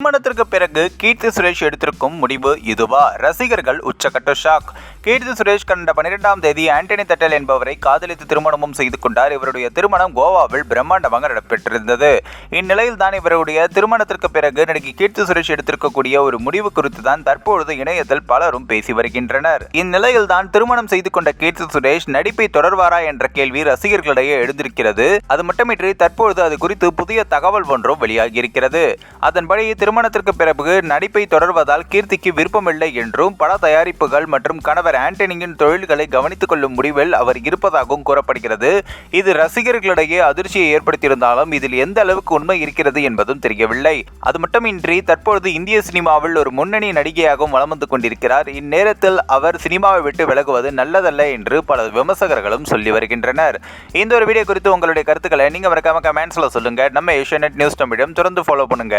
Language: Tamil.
திருமணத்திற்கு பிறகு கீர்த்தி சுரேஷ் எடுத்திருக்கும் முடிவு இதுவா? ரசிகர்கள் உச்சக்கட்ட ஷாக். கீர்த்தி சுரேஷ் கடந்த பன்னிரெண்டாம் தேதி ஆண்டனி தட்டல் என்பவரை காதலித்து திருமணமும் செய்து கொண்டார். இவருடைய திருமணம் கோவாவில் பிரம்மாண்டமாக நடைபெற்றிருந்தது. இந்நிலையில் தான் இவருடைய திருமணத்திற்கு பிறகு நடிகை கீர்த்தி சுரேஷ் எடுத்திருக்கக்கூடிய ஒரு முடிவு குறித்து தான் தற்பொழுது இணையத்தில் பலரும் பேசி வருகின்றனர். இந்நிலையில் தான் திருமணம் செய்து கொண்ட கீர்த்தி சுரேஷ் நடிப்பை தொடர்வாரா என்ற கேள்வி ரசிகர்களிடையே எழுந்திருக்கிறது. அது மட்டுமின்றி தற்பொழுது அது குறித்து புதிய தகவல் ஒன்றும் வெளியாகியிருக்கிறது. அதன்படி திருமணத்திற்கு பிறகு நடிப்பை தொடர்வதால் கீர்த்திக்கு விருப்பமில்லை என்றும் பல தயாரிப்புகள் மற்றும் கணவர் ஆண்டனியின் தொழில்களை கவனித்துக் கொள்ளும் முடிவில் அவர் இருப்பதாகவும் கூறப்படுகிறது. இது ரசிகர்களிடையே அதிர்ச்சியை ஏற்படுத்தியிருந்தாலும் இதில் எந்த அளவுக்கு உண்மை இருக்கிறது என்பதும் தெரியவில்லை. அது மட்டுமின்றி தற்பொழுது இந்திய சினிமாவில் ஒரு முன்னணி நடிகையாகவும் வலம் வந்து கொண்டிருக்கிறார். இந்நேரத்தில் அவர் சினிமாவை விட்டு விலகுவது நல்லதல்ல என்று பல விமர்சகர்களும் சொல்லி வருகின்றனர். இந்த ஒரு வீடியோ குறித்து உங்களுடைய கருத்துக்களை நீங்க மறக்காம கமெண்ட்ஸ்ல சொல்லுங்க. நம்ம ஏஷியநெட் நியூஸ் தமிழம் தொடர்ந்து ஃபாலோ பண்ணுங்க.